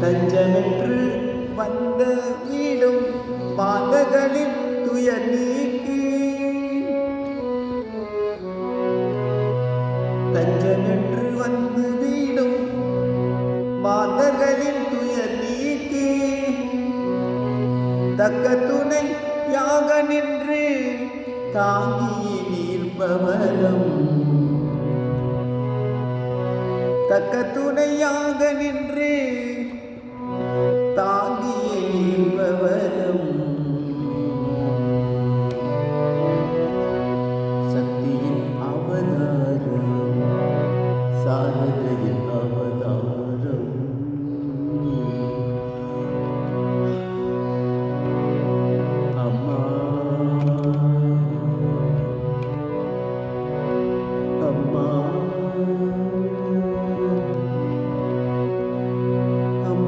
தஞ்சமென்று வந்த வீடும் பாதகளில் துயர் நீக்கி. தஞ்சமென்று வந்து வீடும் பாதகளில் துயர் நீக்கி. தக்க துணை யாக நின்று தாங்கியே நீர்பவரம் தக்க துணையாக நின்று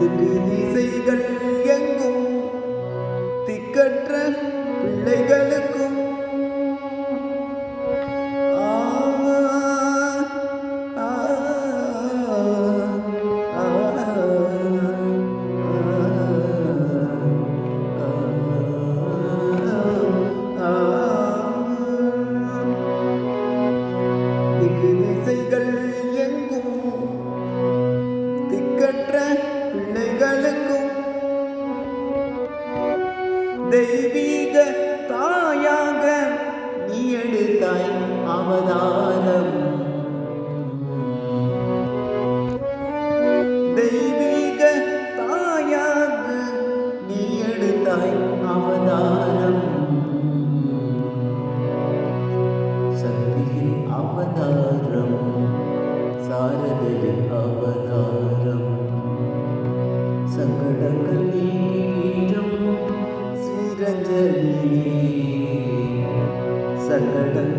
the goodness தெய்வீக தாயாக நீ எடுத்தாய் அவதாரம். Amen.